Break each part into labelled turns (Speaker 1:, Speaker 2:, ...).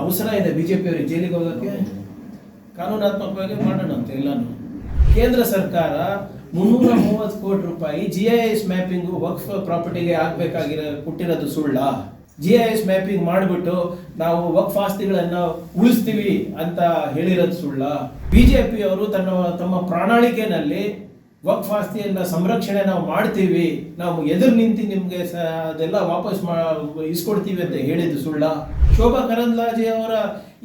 Speaker 1: ಅವಸರ ಇದೆ, ಬಿಜೆಪಿ ಅವರಿಗೆ ಜೈಲಿಗೆ ಹೋಗೋಕ್ಕೆ. ಕಾನೂನಾತ್ಮಕವಾಗಿ ಮಾಡೋಣ ಅಂತ ಎಲ್ಲಾನು. ಕೇಂದ್ರ ಸರ್ಕಾರ ಮುನ್ನೂರ ಮೂವತ್ತು ಕೋಟಿ ರೂಪಾಯಿ G I S mapping Waqf ಪ್ರಾಪರ್ಟಿಗೆ ಆಗಬೇಕಾಗಿರೋ, ಕೊಟ್ಟಿರೋದು ಸುಳ್ಳ. ಜಿ ಐ ಎಸ್ ಮ್ಯಾಪಿಂಗ್ ಮಾಡಿಬಿಟ್ಟು ನಾವು ವಕ್ಫ್ ಆಸ್ತಿಗಳನ್ನು ಉಳಿಸ್ತೀವಿ ಅಂತ ಹೇಳಿರೋದು ಸುಳ್ಳ. ಬಿಜೆಪಿ ಅವರು ತನ್ನ, ತಮ್ಮ ಪ್ರಣಾಳಿಕೆನಲ್ಲಿ ವಕ್ಫ್ ಆಸ್ತಿಯನ್ನ ಸಂರಕ್ಷಣೆ ನಾವು ಮಾಡ್ತೀವಿ. ನಾವು ಎದುರು ನಿಂತು ನಿಮಗೆ ಸ, ಅದೆಲ್ಲ ವಾಪಸ್ ಮಾ, ಇಸ್ಕೊಡ್ತೀವಿ ಅಂತ ಹೇಳಿದ್ದು ಸುಳ್ಳ. ಶೋಭಾ ಕರಂದ್ಲಾಜೆ ಅವರ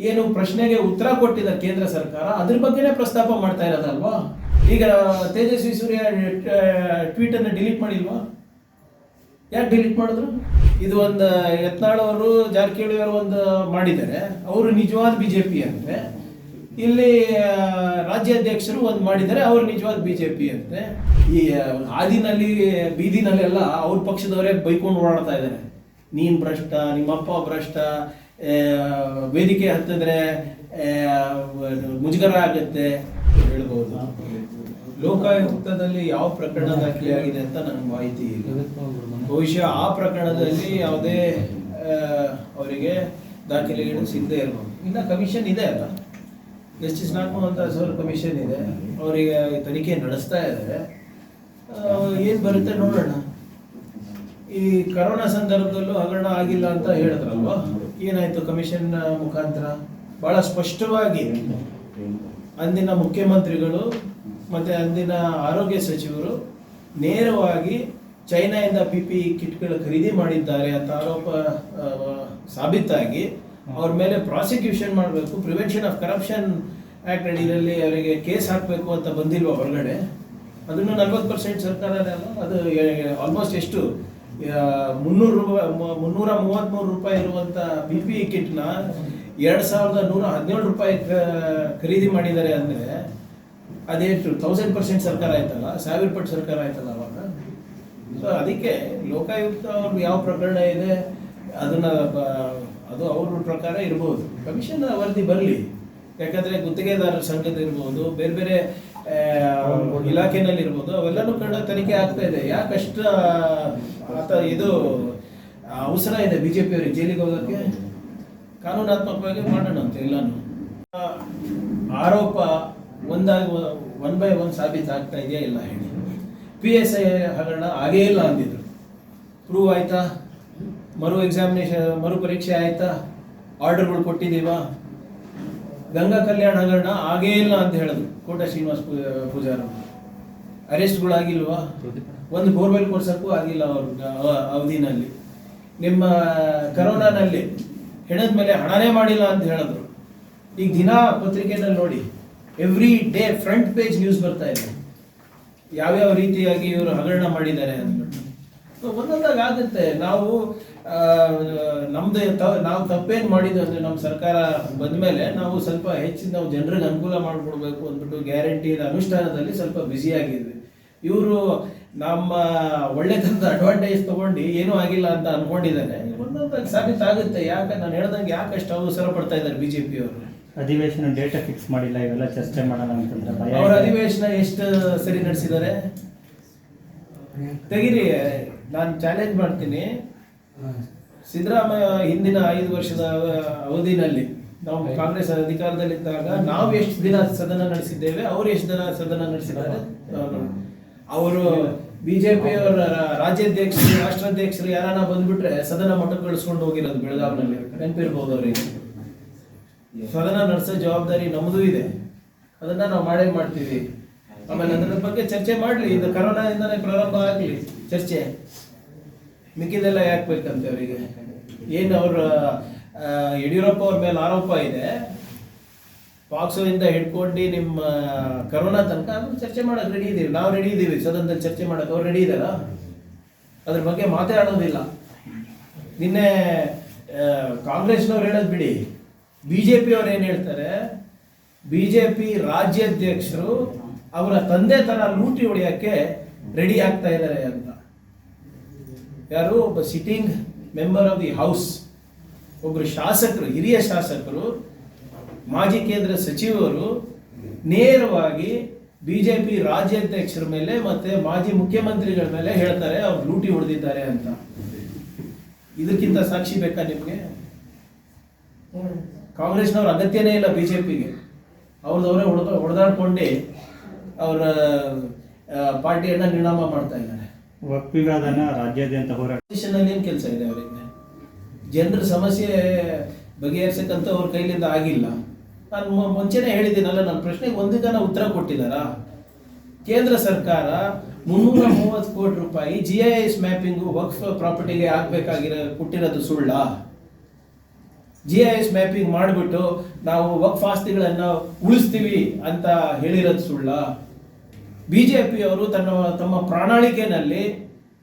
Speaker 1: ಏನು ಪ್ರಶ್ನೆಗೆ ಉತ್ತರ ಕೊಟ್ಟಿದ ಕೇಂದ್ರ ಸರ್ಕಾರ, ಅದ್ರ ಬಗ್ಗೆನೇ ಪ್ರಸ್ತಾಪ ಮಾಡ್ತಾ ಇರೋದಲ್ವಾ? ಈಗ ತೇಜಸ್ವಿ ಸೂರ್ಯ ಟ್ವೀಟ್ ಅನ್ನು ಡಿಲೀಟ್ ಮಾಡಿಲ್ವಾ? ಯಾಕೆ ಡಿಲೀಟ್ ಮಾಡಿದ್ರು? ಇದು ಒಂದು ಯತ್ನಾಳ್ ಅವರು ಜಾರಕಿಹೊಳಿ ಅವರು ಒಂದು ಮಾಡಿದ್ದಾರೆ. ಅವರು ನಿಜವಾದ ಬಿಜೆಪಿ ಅಂತೆ. ಇಲ್ಲಿ ರಾಜ್ಯಾಧ್ಯಕ್ಷರು ಒಂದು ಮಾಡಿದ್ದಾರೆ, ಅವರು ನಿಜವಾದ ಬಿಜೆಪಿ ಅಂತೆ. ಈ ಹಾದಿನಲ್ಲಿ, ಬೀದಿನಲ್ಲೆಲ್ಲ ಅವ್ರ ಪಕ್ಷದವರೇ ಬೈಕೊಂಡು ಓಡಾಡ್ತಾ ಇದ್ದಾರೆ. ನೀನ್ ಭ್ರಷ್ಟ, ನಿಮ್ಮಪ್ಪ ಭ್ರಷ್ಟ ವೇದಿಕೆ ಹತ್ತಿದ್ರೆ ಮುಜುಗರ ಆಗುತ್ತೆ ಹೇಳ್ಬೋದು. ಲೋಕಾಯುಕ್ತದಲ್ಲಿ ಯಾವ ಪ್ರಕರಣ ದಾಖಲೆಯಾಗಿದೆ ಅಂತ ನನಗೆ ಮಾಹಿತಿ ಇಲ್ಲ. ಬಹುಶಃ ಆ ಪ್ರಕರಣದಲ್ಲಿ ಯಾವುದೇ ಅವರಿಗೆ ದಾಖಲೆಗಳು ಸಿಗದೆ ಇರಬಹುದು ಇನ್ನು ಕಮಿಷನ್ ಇದೆ ಅಲ್ಲ. ಜಸ್ಟಿಸ್ ಅಂತ ಸರ್ ಕಮಿಷನ್ ಇದೆ. ಅವರಿಗೆ ತನಿಖೆ ನಡೆಸ್ತಾ ಇದ್ದಾರೆ. ಏನು ಬರುತ್ತೆ ನೋಡೋಣ. ಈ ಕರೋನಾ ಸಂದರ್ಭದಲ್ಲೂ ಹಗರಣ ಆಗಿಲ್ಲ ಅಂತ ಹೇಳಿದ್ರಲ್ವಾ? ಏನಾಯ್ತು ಕಮಿಷನ್ ಮುಖಾಂತರ? ಬಹಳ ಸ್ಪಷ್ಟವಾಗಿ ಅಂದಿನ ಮುಖ್ಯಮಂತ್ರಿಗಳು ಮತ್ತೆ ಅಂದಿನ ಆರೋಗ್ಯ ಸಚಿವರು ನೇರವಾಗಿ ಚೈನಾದಿಂದ ಪಿ ಪಿ ಕಿಟ್ಗಳು ಖರೀದಿ ಮಾಡಿದ್ದಾರೆ ಅಂತ ಆರೋಪ ಸಾಬೀತಾಗಿ ಅವ್ರ ಮೇಲೆ ಪ್ರಾಸಿಕ್ಯೂಷನ್ ಮಾಡಬೇಕು, ಪ್ರಿವೆನ್ಷನ್ ಆಫ್ ಕರಪ್ಷನ್ ಆಕ್ಟ್ ಅಡಿಯಲ್ಲಿ ಅವರಿಗೆ ಕೇಸ್ ಹಾಕಬೇಕು ಅಂತ ಬಂದಿಲ್ವಾ ಹೊರಗಡೆ? ಅದನ್ನು ನಲ್ವತ್ತು ಪರ್ಸೆಂಟ್ ಸರ್ಕಾರ ಅದು ಆಲ್ಮೋಸ್ಟ್ ಎಷ್ಟು? ಮುನ್ನೂರು ರೂಪಾಯಿ ಮುನ್ನೂರ ಮೂವತ್ತ್ಮೂರು ರೂಪಾಯಿ ಇರುವಂತ ಬಿ ಪಿ ಕಿಟ್ನ ಎರಡು ಸಾವಿರದ ನೂರ ಹದಿನೇಳು ರೂಪಾಯಿ ಖರೀದಿ ಮಾಡಿದ್ದಾರೆ ಅಂದ್ರೆ ಅದೇಷ್ಟು ತೌಸಂಡ್ ಪರ್ಸೆಂಟ್ ಸರ್ಕಾರ ಆಯ್ತಲ್ಲ ಸಾವಿರ ಪಟ್ಟು ಸರ್ಕಾರ ಆಯ್ತಲ್ಲ ಅವಾಗ? ಸೊ ಅದಕ್ಕೆ ಲೋಕಾಯುಕ್ತ ಅವ್ರ ಯಾವ ಪ್ರಕರಣ ಇದೆ, ಅದನ್ನ ಅದು ಅವ್ರ ಪ್ರಕಾರ ಇರ್ಬೋದು. ಕಮಿಷನ್ ವರದಿ ಬರಲಿ. ಯಾಕಂದ್ರೆ ಗುತ್ತಿಗೆದಾರರ ಸಂಘದ ಇರ್ಬೋದು, ಬೇರೆ ಬೇರೆ ಇಲಾಖೆನಲ್ಲಿ ಇರ್ಬೋದು ಅವೆಲ್ಲನೂ ಕಂಡ ತನಿಖೆ ಆಗ್ತಾ ಇದೆ. ಯಾಕಷ್ಟ ಆತ ಇದು ಅವಸರ ಇದೆ ಬಿಜೆಪಿ ಅವರಿಗೆ ಜೈಲಿಗೆ ಹೋಗೋಕ್ಕೆ ಕಾನೂನಾತ್ಮಕವಾಗಿ ಮಾಡೋಣ ಅಂತ ಎಲ್ಲಾನು. ಆರೋಪ ಒಂದಾಗಿ ಒನ್ ಬೈ ಒನ್ ಸಾಬೀತಾಗ್ತಾ ಇದೆಯಾ ಇಲ್ಲ ಹೇಳಿ. ಪಿ ಎಸ್ ಐ ಹಗರಣ ಆಗೇ ಇಲ್ಲ ಅಂದಿದ್ರು. ಪ್ರೂವ್ ಆಯ್ತಾ? ಮರು ಎಕ್ಸಾಮಿನೇಷನ್ ಮರು ಪರೀಕ್ಷೆ ಆಯ್ತಾ? ಆರ್ಡರ್ಗಳು ಕೊಟ್ಟಿದ್ದೀವಾ? ಗಂಗಾ ಕಲ್ಯಾಣ ಹಗರಣ ಆಗೇ ಇಲ್ಲ ಅಂತ ಹೇಳಿದ್ರು ಕೋಟ ಶ್ರೀನಿವಾಸ್ ಪೂಜಾರ ಅರೆಸ್ಟ್ಗಳಾಗಿಲ್ವಾ? ಒಂದು ಬೋರ್ವೆಲ್ ಕೊಡ್ಸಕ್ಕೂ ಆಗಿಲ್ಲ ಅವ್ರ ಅವ- ಅವಧಿನಲ್ಲಿ. ನಿಮ್ಮ ಕರೋನಾನಲ್ಲಿ ಹೆಣದ ಮೇಲೆ ಹಣನೇ ಮಾಡಿಲ್ಲ ಅಂತ ಹೇಳಿದ್ರು. ಈಗ ದಿನ ಪತ್ರಿಕೆನಲ್ಲಿ ನೋಡಿ every day front page news ಬರ್ತಾ ಇದೆ. ಯಾವ್ಯಾವ ರೀತಿಯಾಗಿ ಇವರು ಹಗರಣ ಮಾಡಿದ್ದಾರೆ So, ಒಂದೊಂದಾಗಿ ಆಗುತ್ತೆ ನಾವು ನಮ್ಮದೇ ನಮ್ದು ನಾವು ತಪ್ಪೇನು ಮಾಡಿದ್ದು ಅಂದ್ರೆ ನಮ್ಮ ಸರ್ಕಾರ ಬಂದ್ಮೇಲೆ ನಾವು ಸ್ವಲ್ಪ ಹೆಚ್ಚಿನ ನಾವು ಜನರಿಗೆ ಅನುಕೂಲ ಮಾಡಿಕೊಡ್ಬೇಕು ಅಂದ್ಬಿಟ್ಟು ಗ್ಯಾರಂಟಿ ಅನುಷ್ಠಾನದಲ್ಲಿ ಸ್ವಲ್ಪ ಬ್ಯುಸಿ ಆಗಿದ್ವಿ. ಇವರು ನಮ್ಮ ಒಳ್ಳೆತನದ ಅಡ್ವಾಂಟೇಜ್ ತಗೊಂಡು ಏನೂ ಆಗಿಲ್ಲ ಅಂತ ಅನ್ಕೊಂಡಿದ್ದಾರೆ. ಒಂದೊಂದಾಗಿ ಸಾಬೀತಾಗುತ್ತೆ ಯಾಕೆ ನಾನು ಹೇಳ್ದಂಗೆ ಯಾಕೆ ಅಷ್ಟು ಅವಸರ ಪಡ್ತಾ ಇದ್ದಾರೆ ಬಿಜೆಪಿ ಅವರು?
Speaker 2: ಅಧಿವೇಶನ ಡೇಟ್ ಫಿಕ್ಸ್ ಮಾಡಿಲ್ಲ ಇವೆಲ್ಲ ಚರ್ಚೆ ಮಾಡೋಣ ಅಂತಂದ್ರೆ
Speaker 1: ಅವರ ಅಧಿವೇಶನ ಎಷ್ಟು ಸರಿ ನಡೆಸಿದ್ದಾರೆ? ತೆಗಿರಿ. ನಾನು ಚಾಲೆಂಜ್ ಮಾಡ್ತೀನಿ. ಸಿದ್ದರಾಮಯ್ಯ ಹಿಂದಿನ ಐದು ವರ್ಷದ ಅವಧಿನಲ್ಲಿ ನಾವು ಕಾಂಗ್ರೆಸ್ ಅಧಿಕಾರದಲ್ಲಿದ್ದಾಗ ನಾವು ಎಷ್ಟು ದಿನ ಸದನ ನಡೆಸಿದ್ದೇವೆ ಅವ್ರು ಎಷ್ಟು ದಿನ ಸದನ ನಡೆಸಿದ್ದಾರೆ? ಅವರು ಬಿಜೆಪಿ ಅವರ ರಾಜ್ಯಾಧ್ಯಕ್ಷರು ರಾಷ್ಟ್ರಾಧ್ಯಕ್ಷರು ಯಾರನ್ನ ಬಂದ್ಬಿಟ್ರೆ ಸದನ ಮಠಕ್ಕೆ ಕಳಿಸ್ಕೊಂಡು ಹೋಗಿರೋದು ಬೆಳಗಾವಿನಲ್ಲಿ. ನೆನಪಿರ್ಬೋದು ಅವರಿಗೆ. ಸದನ ನಡೆಸೋ ಜವಾಬ್ದಾರಿ ನಮ್ಮದು ಇದೆ. ಅದನ್ನ ನಾವು ಮಾಡೇ ಮಾಡ್ತೀವಿ. ಆಮೇಲೆ ಅದರ ಬಗ್ಗೆ ಚರ್ಚೆ ಮಾಡಲಿ. ಇದು ಕರೋನಾದಿಂದನೇ ಪ್ರಾರಂಭ ಆಗಲಿ. ಚರ್ಚೆ. ಮಿಕ್ಕಿದೆಲ್ಲ ಯಾಕೆ ಬೇಕಂತೆ ಅವರಿಗೆ? ಏನು ಅವರ ಯಡಿಯೂರಪ್ಪ ಅವ್ರ ಮೇಲೆ ಆರೋಪ ಇದೆ. ಪಾಕ್ಸೋ ಇಂದ ಹಿಡ್ಕೊಂಡು ನಿಮ್ಮ ಕರೋನಾ ತನಕ ಅದನ್ನು ಚರ್ಚೆ ಮಾಡಕ್ ರೆಡಿ ಇದ್ದೀವಿ ನಾವು ರೆಡಿ ಇದ್ದೀವಿ ಸದನದಲ್ಲಿ ಚರ್ಚೆ ಮಾಡೋಕೆ. ಅವ್ರು ರೆಡಿ ಇದಾರ ಅದ್ರ ಬಗ್ಗೆ ಮಾತಾಡೋದಿಲ್ಲ. ನಿನ್ನೆ ಕಾಂಗ್ರೆಸ್ನವ್ರು ಹೇಳೋದು ಬಿಡಿ. ಬಿಜೆಪಿ ಅವ್ರು ಏನು ಹೇಳ್ತಾರೆ? ಬಿಜೆಪಿ ರಾಜ್ಯಾಧ್ಯಕ್ಷರು ಅವರ ತಂದೆ ತರ ಲೂಟಿ ಹೊಡೆಯಕ್ಕೆ ರೆಡಿ ಆಗ್ತಾ ಇದ್ದಾರೆ ಅಂತ. ಯಾರು? ಒಬ್ಬ sitting member of the house ಒಬ್ಬರು ಶಾಸಕರು, ಹಿರಿಯ ಶಾಸಕರು, ಮಾಜಿ ಕೇಂದ್ರ ಸಚಿವರು ನೇರವಾಗಿ ಬಿಜೆಪಿ ರಾಜ್ಯಾಧ್ಯಕ್ಷರ ಮೇಲೆ ಮತ್ತೆ ಮಾಜಿ ಮುಖ್ಯಮಂತ್ರಿಗಳ ಮೇಲೆ ಹೇಳ್ತಾರೆ, ಅವ್ರು ಲೂಟಿ ಹೊಡೆದಿದ್ದಾರೆ ಅಂತ. ಇದಕ್ಕಿಂತ ಸಾಕ್ಷಿ ಬೇಕಾ ನಿಮಗೆ? ಕಾಂಗ್ರೆಸ್ನವ್ರ ಅಗತ್ಯನೇ ಇಲ್ಲ ಬಿ ಜೆ ಪಿಗೆ ಅವ್ರದವರೇ ಹೊಡೆದ ಹೊಡೆದಾಡ್ಕೊಂಡು ಅವರ ಪಾರ್ಟಿಯನ್ನ ನಿರ್ಣಾಮ ಮಾಡ್ತಾ ಇದ್ದಾರೆ.
Speaker 2: ವಿವಾದನ ರಾಜ್ಯಾದ್ಯಂತ ಹೋರಾಟ
Speaker 1: ಏನು ಕೆಲಸ ಇದೆ ಅವರಿಗೆ? ಜನರ ಸಮಸ್ಯೆ ಬಗೆಹರಿಸಕ್ಕಂತ ಅವ್ರ ಕೈಲಿಂದ ಆಗಿಲ್ಲ. ನಾನು ಮುಂಚೆನೆ ಹೇಳಿದ್ದೀನಲ್ಲ ನನ್ನ ಪ್ರಶ್ನೆಗೆ ಒಂದು ಜನ ಉತ್ತರ ಕೊಟ್ಟಿದ್ದಾರಾ? ಕೇಂದ್ರ ಸರ್ಕಾರ ಮುನ್ನೂರ ಮೂವತ್ತು ಕೋಟಿ ರೂಪಾಯಿ G I S mapping Waqf ಪ್ರಾಪರ್ಟಿಗೆ ಆಗ್ಬೇಕಾಗಿರೋ ಕೊಟ್ಟಿರೋದು ಸುಳ್ಳ. ಜಿ ಐ ಎಸ್ ಮ್ಯಾಪಿಂಗ್ ಮಾಡಿಬಿಟ್ಟು ನಾವು ವಕ್ಫ್ ಆಸ್ತಿಗಳನ್ನು ಉಳಿಸ್ತೀವಿ ಅಂತ ಹೇಳಿರೋದು ಸುಳ್ಳ. ಬಿ ಜೆ ಪಿಯವರು ತನ್ನ, ತಮ್ಮ ಪ್ರಣಾಳಿಕೆನಲ್ಲಿ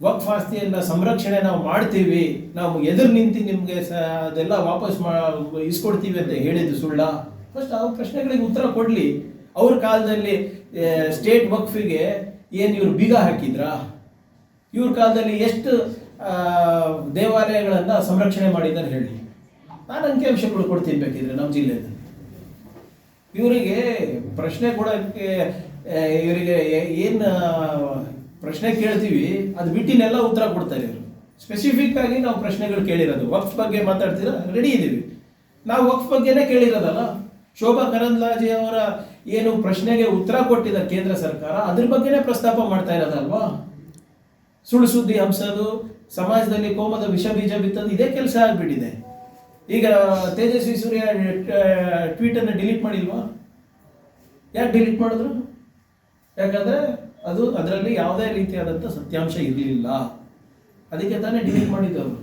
Speaker 1: ವಕ್ಫ್ ಆಸ್ತಿಯನ್ನ ಸಂರಕ್ಷಣೆ ನಾವು ಮಾಡ್ತೀವಿ, ನಾವು ಎದುರು ನಿಂತು ನಿಮಗೆ ಸ, ಅದೆಲ್ಲ ವಾಪಸ್ ಮಾ, ಇಸ್ಕೊಡ್ತೀವಿ ಅಂತ ಹೇಳಿದ್ದು ಸುಳ್ಳ. ಫಸ್ಟ್ ಆ ಪ್ರಶ್ನೆಗಳಿಗೆ ಉತ್ತರ ಕೊಡಲಿ. ಅವ್ರ ಕಾಲದಲ್ಲಿ ಸ್ಟೇಟ್ ವಕ್ಫಿಗೆ ಏನು ಇವ್ರು ಬೀಗ ಹಾಕಿದ್ರಾ? ಇವ್ರ ಕಾಲದಲ್ಲಿ ಎಷ್ಟು ದೇವಾಲಯಗಳನ್ನ ಸಂರಕ್ಷಣೆ ಮಾಡಿದ್ದಾರೆ ಹೇಳಿ ನಾನು ಅಂಕಿಅಂಶಗಳು ಕೊಡ್ತೀನಿ ಬೇಕಿದ್ರೆ ನಮ್ಮ ಜಿಲ್ಲೆಯಲ್ಲಿ. ಇವರಿಗೆ ಪ್ರಶ್ನೆ ಕೊಡೋಕ್ಕೆ ಇವರಿಗೆ ಏನು ಪ್ರಶ್ನೆ ಕೇಳ್ತೀವಿ, ಅದು ಬಿಟ್ಟಿನೆಲ್ಲ ಉತ್ತರ ಕೊಡ್ತಾರೆ ಇವರು. ಸ್ಪೆಸಿಫಿಕ್ ಆಗಿ ನಾವು ಪ್ರಶ್ನೆಗಳು ಕೇಳಿರೋದು. ವಕ್ಫ್ ಬಗ್ಗೆ ಮಾತಾಡ್ತೀರಾ? ರೆಡಿ ಇದ್ದೀವಿ ನಾವು ವಕ್ಫ್ ಬಗ್ಗೆನೇ ಕೇಳಿರೋದಲ್ಲ. ಶೋಭಾ ಕರಂದ್ಲಾಜೆ ಅವರ ಏನು ಪ್ರಶ್ನೆಗೆ ಉತ್ತರ ಕೊಟ್ಟಿದ್ದ ಕೇಂದ್ರ ಸರ್ಕಾರ, ಅದ್ರ ಬಗ್ಗೆನೇ ಪ್ರಸ್ತಾಪ ಮಾಡ್ತಾ ಇರೋದಲ್ವಾ? ಸುಳ್ಳು ಸುದ್ದಿ ಹಂಸೋದು, ಸಮಾಜದಲ್ಲಿ ಕೋಮದ ವಿಷ ಬೀಜ ಬಿತ್ತದು, ಇದೇ ಕೆಲಸ ಆಗ್ಬಿಟ್ಟಿದೆ. ಈಗ ತೇಜಸ್ವಿ ಸೂರ್ಯ ಟ್ವೀಟನ್ನು ಡಿಲೀಟ್ ಮಾಡಿಲ್ವಾ? ಯಾಕೆ ಡಿಲೀಟ್ ಮಾಡಿದ್ರು? ಯಾಕಂದ್ರೆ ಅದು ಅದರಲ್ಲಿ ಯಾವುದೇ ರೀತಿಯಾದಂಥ ಸತ್ಯಾಂಶ ಇರಲಿಲ್ಲ. ಅದಕ್ಕೆ ತಾನೇ ಡಿಲೀಟ್ ಮಾಡಿದ್ದು ಅವರು.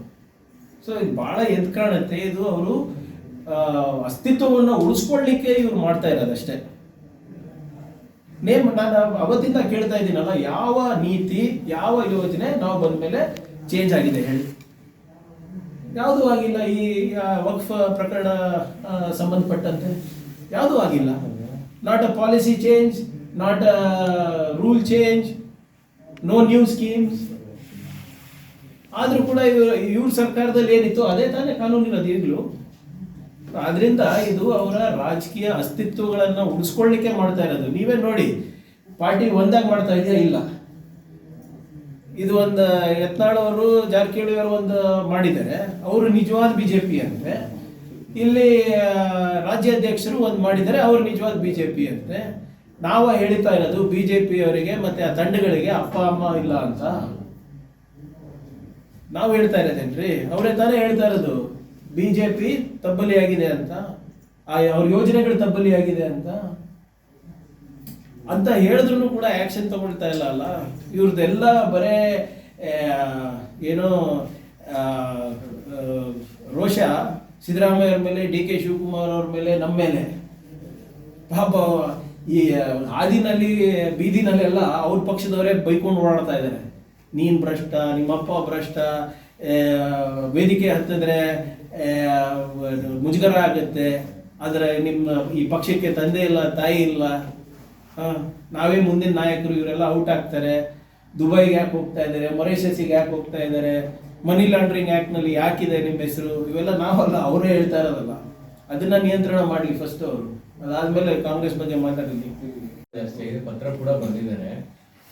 Speaker 1: ಸೊ ಇದು ಭಾಳ ಎದ್ದು ಕಾಣುತ್ತೆ. ಇದು ಅವರು ಅಸ್ತಿತ್ವವನ್ನು ಉಳಿಸ್ಕೊಳ್ಳಿಕ್ಕೆ ಇವ್ರು ಮಾಡ್ತಾ ಇರೋದಷ್ಟೇ ನೇಮ್ ನಾನು ಅವತ್ತಿಂದ ಕೇಳ್ತಾ ಇದ್ದೀನಲ್ಲ, ಯಾವ ನೀತಿ, ಯಾವ ಯೋಜನೆ ನಾವು ಬಂದ ಮೇಲೆ ಚೇಂಜ್ ಆಗಿದೆ ಹೇಳಿ. ಯಾವುದೂ ಆಗಿಲ್ಲ ಈ ವಕ್ಫ ಪ್ರಕರಣ ಸಂಬಂಧಪಟ್ಟಂತೆ? ಯಾವುದೂ ಆಗಿಲ್ಲ. Not a policy change not a rule change no new schemes ಆದರೂ ಕೂಡ ಇವ್ರ ಇವ್ರ ಸರ್ಕಾರದಲ್ಲಿ ಏನಿತ್ತು, ಅದೇ ತಾನೇ ಕಾನೂನಿನ ಈಗಲೂ ಆದ್ರಿಂದ ಇದು ಅವರ ರಾಜಕೀಯ ಅಸ್ತಿತ್ವಗಳನ್ನು ಉಳಿಸ್ಕೊಳ್ಳಿಕ್ಕೆ ಮಾಡ್ತಾ ಇರೋದು. ನೀವೇ ನೋಡಿ, ಪಾರ್ಟಿ ಒಂದಾಗಿ ಮಾಡ್ತಾ ಇದೆಯಾ ಇಲ್ಲ? ಇದು ಒಂದು ಯತ್ನಾಳ್ ಅವರು ಜಾರಕಿಹೊಳಿ ಅವರು ಒಂದು ಮಾಡಿದ್ದಾರೆ. ಅವರು ನಿಜವಾದ ಬಿಜೆಪಿ ಅಂತೆ. ಇಲ್ಲಿ ರಾಜ್ಯಾಧ್ಯಕ್ಷರು ಒಂದು ಮಾಡಿದ್ದಾರೆ, ಅವರು ನಿಜವಾದ ಬಿಜೆಪಿ ಅಂತೆ. ನಾವು ಹೇಳ್ತಾ ಇರೋದು ಬಿಜೆಪಿ ಅವರಿಗೆ ಮತ್ತೆ ಆ ತಂಡಗಳಿಗೆ ಅಪ್ಪ, ಅಮ್ಮ ಇಲ್ಲ ಅಂತ. ನಾವು ಹೇಳ್ತಾ ಇರೋದೇನ್ರಿ? ಅವರೇ ತಾನೇ ಹೇಳ್ತಾ ಇರೋದು, ಬಿಜೆಪಿ ತಬ್ಬಲಿ ಆಗಿದೆ ಅಂತ. ಆ, ಅವ್ರ ಯೋಜನೆಗಳು ತಬ್ಬಲಿ ಆಗಿದೆ ಅಂತ. ಅಂತ ಹೇಳಿದ್ರು ಕೂಡ ಆಕ್ಷನ್ ತಗೊಳ್ತಾ ಇಲ್ಲ ಅಲ್ಲ? ಇವ್ರದ್ದೆಲ್ಲ ಬರೇ ಏನೋ ರೋಷ ಸಿದ್ದರಾಮಯ್ಯ ಅವ್ರ ಮೇಲೆ, ಡಿ ಕೆ ಶಿವಕುಮಾರ್ ಅವ್ರ ಮೇಲೆ, ನಮ್ಮ ಮೇಲೆ. ಪಾಪ, ಈ ಹಾದಿನಲ್ಲಿ ಬೀದಿನಲ್ಲೆಲ್ಲ ಅವ್ರ ಪಕ್ಷದವರೇ ಬೈಕೊಂಡು ಓಡಾಡ್ತಾ ಇದ್ದಾರೆ ನೀನ್ ಭ್ರಷ್ಟ, ನಿಮ್ಮಪ್ಪ ಭ್ರಷ್ಟ ವೇದಿಕೆ ಹತ್ತಿದ್ರೆ ಮುಜುಗರ ಆಗುತ್ತೆ. ಆದರೆ ನಿಮ್ಮ, ಈ ಪಕ್ಷಕ್ಕೆ ತಂದೆ ಇಲ್ಲ, ತಾಯಿ ಇಲ್ಲ. ನಾವೇ ಮುಂದಿನ ನಾಯಕರು ಇವರೆಲ್ಲ ಔಟ್ ಆಗ್ತಾರೆ. ದುಬೈಗೆ ಯಾಕೆ ಹೋಗ್ತಾ ಇದ್ದಾರೆ? ಮೊರೇಷಸ್ಸಿಗೆ ಯಾಕೆ ಹೋಗ್ತಾ ಇದ್ದಾರೆ? ಮನಿ ಲಾಂಡ್ರಿಂಗ್ ಆ್ಯಕ್ಟ್ನಲ್ಲಿ ಯಾಕಿದೆ ನಿಮ್ಮ ಹೆಸರು? ಇವೆಲ್ಲ ನಾವಲ್ಲ ಅವರೇ ಹೇಳ್ತಾ ಇರೋದಲ್ಲ. ಅದನ್ನ ನಿಯಂತ್ರಣ ಮಾಡಲಿ ಫಸ್ಟ್ ಅವರು. ಅದಾದ್ಮೇಲೆ ಕಾಂಗ್ರೆಸ್ ಬಗ್ಗೆ ಮಾತಾಡಲಿ
Speaker 3: ಜಾಸ್ತಿ ಆಗಿದೆ ಪತ್ರ ಕೂಡ ಬಂದಿದ್ದಾರೆ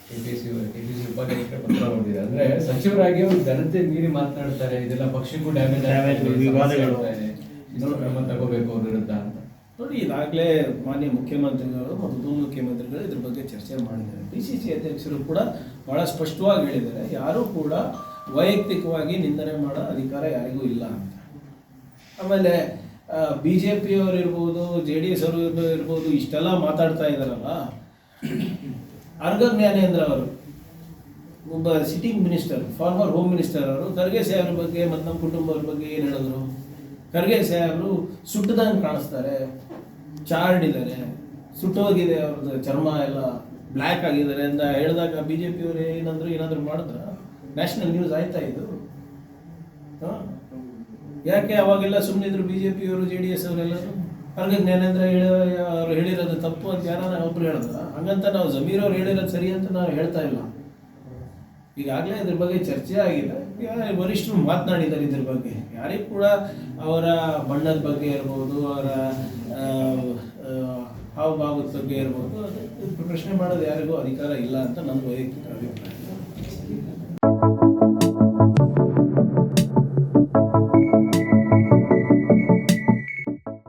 Speaker 3: ಕೆಪಿಸಿ ಕೆಪಿಸಿ ಉಪಾಧ್ಯಕ್ಷರ ಪತ್ರ ಬಂದಿದೆ. ಅಂದ್ರೆ ಸಚಿವರಾಗಿ ಅವರು ಜನತೆ ಮೀರಿ ಮಾತನಾಡ್ತಾರೆ. ಇದೆಲ್ಲ ಪಕ್ಷಕ್ಕೂ ಡ್ಯಾಮೇಜ್
Speaker 2: ಆಗುತ್ತೆ ವಿವಾದಗಳು.
Speaker 3: ಕ್ರಮ ತಗೋಬೇಕು ಅವ್ರ ವಿರುದ್ಧ ಅಂತ.
Speaker 1: ನೋಡಿ, ಈಗಾಗಲೇ ಮಾನ್ಯ ಮುಖ್ಯಮಂತ್ರಿಗಳು ಮತ್ತು ಉಪಮುಖ್ಯಮಂತ್ರಿಗಳು ಇದ್ರ ಬಗ್ಗೆ ಚರ್ಚೆ ಮಾಡಿದ್ದಾರೆ. ಡಿ ಸಿ ಸಿ ಅಧ್ಯಕ್ಷರು ಕೂಡ ಬಹಳ ಸ್ಪಷ್ಟವಾಗಿ ಹೇಳಿದ್ದಾರೆ, ಯಾರೂ ಕೂಡ ವೈಯಕ್ತಿಕವಾಗಿ ನಿಂದನೆ ಮಾಡೋ ಅಧಿಕಾರ ಯಾರಿಗೂ ಇಲ್ಲ ಅಂತ. ಆಮೇಲೆ ಬಿ ಜೆ ಪಿಯವರು ಇರ್ಬೋದು, ಜೆ ಡಿ ಎಸ್ ಅವರು ಇರ್ಬೋದು, ಇಷ್ಟೆಲ್ಲ ಮಾತಾಡ್ತಾ ಇದ್ದಾರಲ್ಲ ಅರ್ಗ ಜ್ಞಾನೇಂದ್ರ ಅವರು, ಒಬ್ಬ sitting minister former home minister ಅವರು, ಖರ್ಗೆ ಬಗ್ಗೆ ಮತ್ತು ನಮ್ಮ ಕುಟುಂಬದ ಬಗ್ಗೆ ಏನು ಹೇಳಿದ್ರು? ಖರ್ಗೆ ಸಾಹೇಬರು ಸುಟ್ಟದಂಗೆ ಕಾಣಿಸ್ತಾರೆ ಚಾರ್ಡ್ ಇದ್ದಾರೆ, ಸುಟ್ಟೋಗಿದೆ ಅವ್ರದ್ದು ಚರ್ಮ ಎಲ್ಲ ಬ್ಲ್ಯಾಕ್ ಆಗಿದ್ದಾರೆ ಅಂತ ಹೇಳಿದಾಗ ಬಿ ಜೆ ಪಿಯವರು ಏನಂದ್ರು ಏನಾದರೂ ಮಾಡಿದ್ರ? ನ್ಯಾಷನಲ್ ನ್ಯೂಸ್ ಆಯ್ತಾ ಇದು? ಯಾಕೆ ಅವಾಗೆಲ್ಲ ಸುಮ್ಮನಿದ್ರು ಬಿ ಜೆ ಪಿಯವರು ಜೆ ಡಿ ಎಸ್ ಅವರೆಲ್ಲರೂ ಅವ್ರಿಗೆ ಜ್ಞಾನೇಂದ್ರ ಹೇಳ, ಅವ್ರು ಹೇಳಿರೋದು ತಪ್ಪು ಅಂತ ಯಾರು ಒಬ್ರು ಹೇಳಿದ್ರ ಹಂಗಂತ ನಾವು ಜಮೀರ್ ಅವ್ರು ಹೇಳಿರೋದು ಸರಿ ಅಂತ ನಾವು ಹೇಳ್ತಾ ಇಲ್ಲ. ಈಗಾಗಲೇ ಇದ್ರ ಬಗ್ಗೆ ಚರ್ಚೆ ಆಗಿದೆ. ವರಿಷ್ಠರು ಮಾತನಾಡಿದ್ದಾರೆ ಇದ್ರ ಬಗ್ಗೆ. ಯಾರಿಗೂ ಕೂಡ ಅವರ ಬಣ್ಣದ ಬಗ್ಗೆ ಇರ್ಬೋದು, ಅವರ ಹಾವಭಾವದ ಬಗ್ಗೆ ಇರ್ಬೋದು ಪ್ರಶ್ನೆ ಮಾಡೋದು ಯಾರಿಗೂ ಅಧಿಕಾರ ಇಲ್ಲ ಅಂತ ನನ್ನ ವೈಯಕ್ತಿಕ ಅಭಿಪ್ರಾಯ.